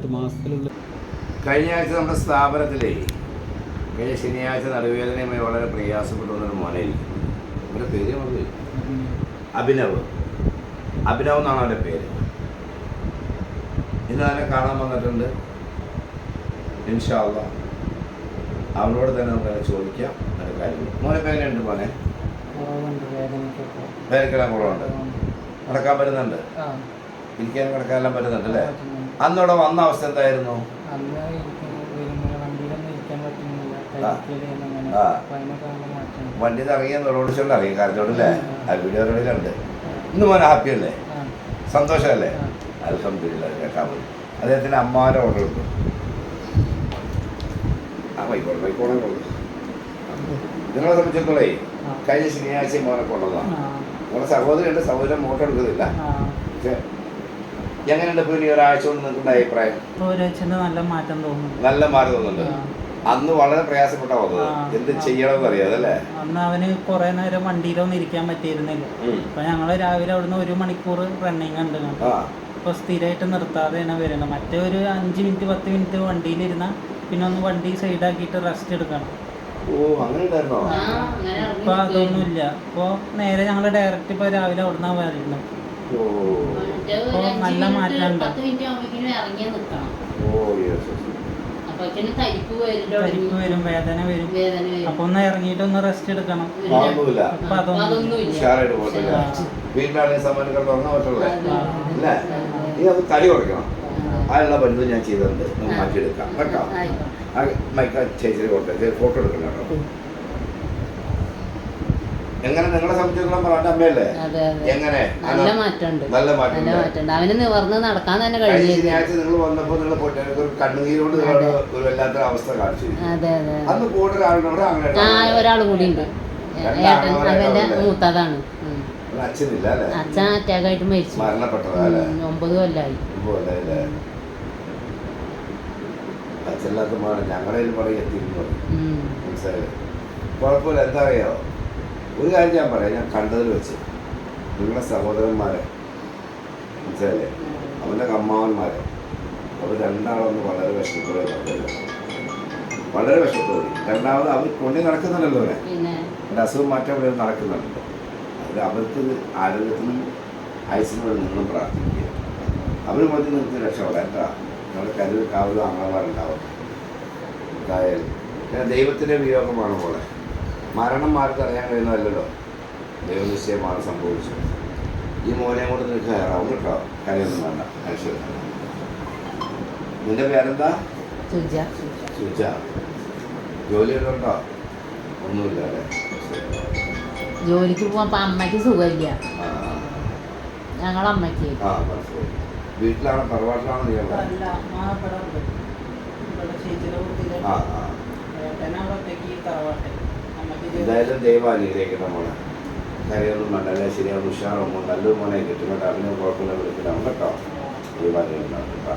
എന്നിട്ട് മാസത്തിലുള്ള കഴിഞ്ഞ ആഴ്ച നമ്മുടെ സ്ഥാപനത്തിലേ കഴിഞ്ഞ ശനിയാഴ്ച നടുവേദനയുമായി വളരെ പ്രയാസപ്പെട്ടു വന്നൊരു മോനായിരിക്കും അവരുടെ പേര് പറഞ്ഞു അഭിനവ്. അഭിനവ് എന്നാണ് അവന്റെ പേര്. ഇന്ന് അവനെ കാണാൻ വന്നിട്ടുണ്ട്. ഇൻഷാല്ല അവനോട് തന്നെ നമുക്ക് ചോദിക്കാം. അതിന്റെ കാര്യങ്ങൾ മോനെ പേരുണ്ട് മോനെ? പേരക്കെല്ലാം കുറവുണ്ട്. നടക്കാൻ പറ്റുന്നുണ്ട്? ആ. ഇരിക്കാനും കിടക്കാനെല്ലാം പറ്റുന്നുണ്ടല്ലേ? അന്നിവിടെ വന്ന അവസ്ഥ എന്തായിരുന്നു? വണ്ടി ഇറങ്ങിയ നുറോടിച്ചോണ്ട് ഇറങ്ങി കരഞ്ഞോണ്ടല്ലേ ആ വീഡിയോ റെഡി കണ്ട് ഇന്ന് മോനെ ഹാപ്പി അല്ലേ? സന്തോഷമല്ലേ. അൽഹംദുലില്ലാ കേൾക്കാൻ പോയി. അദ്ദേഹത്തിന് അമ്മാരെ ഓർഡർ ഉണ്ട് ആ വൈക്കോട്ടെ വൈക്കോളെ നിങ്ങളെ സംബന്ധിച്ചിടത്തോളേ. കഴിഞ്ഞ ശനിയാഴ്ച മോനെ കൊണ്ടതാണ് നമ്മുടെ നിങ്ങളുടെ സഹോദരനുണ്ട് സഹോദരൻ മോട്ടോ എടുക്കുന്നില്ല. പക്ഷേ എങ്ങനെയുണ്ട് ഇപ്പോൾ ഇനി ഒരാഴ്ച കൊണ്ട് നിങ്ങളുടെ അഭിപ്രായം? നല്ല മാറ്റം തോന്നുന്നു. നല്ല മാറി തോന്നുന്നുണ്ട്. അന്ന് വളരെ പ്രയാസപ്പെട്ട പോകുന്നത് എന്ത് ചെയ്യണമെന്ന് അറിയാതെ അല്ലേ? അന്ന് അവന് കുറെ നേരം വണ്ടിയിലൊന്നും ഇരിക്കാൻ പറ്റിയിരുന്നില്ല. അപ്പൊ ഞങ്ങൾ രാവിലെ അവിടുന്ന് ഒരു മണിക്കൂർ റണ്ണിങ് ഉണ്ട് അപ്പൊ സ്ഥിരമായിട്ട് നിർത്താതെയാണ് വരുന്നത് മറ്റേ ഒരു അഞ്ച് മിനിറ്റ് പത്ത് മിനിറ്റ് വണ്ടിയിലിരുന്ന പിന്നെ ഒന്ന് വണ്ടി സൈഡ് സൈഡാക്കിയിട്ട് റെസ്റ്റ് എടുക്കണം. ഓ അങ്ങനെ ആ, അങ്ങനെ ഇപ്പൊ അതൊന്നും അതൊന്നുമില്ല. ഇപ്പൊ നേരെ ഞങ്ങൾ ഡയറക്റ്റ് ഇപ്പൊ രാവിലെ അവിടുന്ന് വരുന്നത് മറ്റേ നല്ല മിനിറ്റ്, മാറ്റമുണ്ട്. പത്ത് മിനിറ്റ് ആകുമ്പോഴേക്കും ഇറങ്ങി നിൽക്കണം ഓ യെസ് അപ്പോഴേക്കും തരിപ്പ് വരും പരിപ്പ് വരും വേദന വരും. വേദന വരും. അപ്പൊ ഒന്ന് ഇറങ്ങിയിട്ട് ഒന്ന് റെസ്റ്റ് എടുക്കണം ഇപ്പൊ അതൊന്നും തടി കുറയ്ക്കണം. അതിനുള്ള ബന്ധം ഞാൻ ചെയ്തിട്ടുണ്ട്. മാറ്റിയെടുക്കാം. കേട്ടോ? മൈക്ക ചേച്ചി ഫോട്ടോ എടുക്കണം കേട്ടോ. എങ്ങനെ നിങ്ങളെ സംബന്ധിച്ചിടത്തോളം പറഞ്ഞ അമ്മയല്ലേ? എങ്ങനെ? നല്ല മാറ്റമുണ്ട്. നല്ല മാറ്റമുണ്ട്. അവന് നിവർന്ന് നടക്കാൻ തന്നെ കഴിഞ്ഞ ശനിയാഴ്ച നിങ്ങൾ വന്നപ്പോൾ നിങ്ങൾ പോയിട്ട് ഒരു കണ്ണുനീരോട് ഒരു വല്ലാത്തൊരു അവസ്ഥ കാണിച്ചു അന്ന് കൂടെ ഒരാളിനോട് അങ്ങനെ ഒരാൾ കൂടി ഉണ്ട്. അവന്റെ മൂത്തതാണ്. അച്ഛൻ അച്ഛനില്ല അച്ഛൻ അറ്റാക്കായിട്ട് മരിച്ചു. ഒമ്പത് കൊല്ലായി. അച്ഛനില്ലാത്ത കയ്യിൽ പറയും കുഴപ്പമില്ല. എന്താ അറിയോ? ഒരു കാര്യം ഞാൻ പറയാം ഞാൻ കണ്ടതിൽ വെച്ച്. നിങ്ങളുടെ സഹോദരന്മാരെ മനസ്സിലല്ലേ അവന്റെ അമ്മാവന്മാരെ അവർ രണ്ടാളൊന്ന് വളരെ വിഷമത്തോടെ വളരെ വിഷമത്തോടെ. രണ്ടാമത് അവർ കൊണ്ടി നടക്കുന്നുണ്ടല്ലോ അവനെ. എന്റെ അസുഖം മാറ്റാൻ വേണ്ടി നടക്കുന്നുണ്ടല്ലോ. അതിൽ അവർക്ക് ആരോഗ്യത്തിനും ആയുസിനും വേണ്ടി നിന്നും പ്രാർത്ഥിക്കുക. അവർ മതി നിങ്ങൾക്ക് രക്ഷപ്പെടാം കേട്ടോ. നമ്മുടെ കരുതൽ കാവലും അംഗന്മാരുണ്ടാവും എന്തായാലും. ദൈവത്തിന്റെ വിയോഗമാണ് പോലെ മരണം മാർക്ക് അറിയാൻ കഴിയുന്നതല്ലല്ലോ. ദൈവനിശ്ചയമാണ് സംഭവിച്ചത് ഈ മോനെ കൊണ്ട് നിനക്ക് കയറാവും കേട്ടോ കരയൊന്നും വേണ്ട. മനുഷ്യർ നിന്റെ പേരെന്താ? സുജ. സുജ. ജോലി ഉണ്ടോ? ഒന്നുമില്ല അല്ലേ? ജോലിക്ക് പോവാൻ അമ്മയ്ക്ക് സുഖമില്ല. ഞങ്ങളെ അമ്മയ്ക്ക്. വീട്ടിലാണോ? തറവാട്ടിലാണോ നീ ആ ആ. എന്തായാലും ദൈവം അനുഗ്രഹിക്കണം മോളെ കാര്യമൊന്നും വേണ്ട അല്ലെ ശരിയാവും ഉഷാറാവും നല്ലൊരു മോനെ കിട്ടും കേട്ടോ. അതിന് കുഴപ്പമില്ല വിളിക്കണം കേട്ടോ. ദൈവം അനുഗ്രഹിക്കണം കേട്ടോ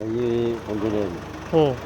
여기 보면은 어.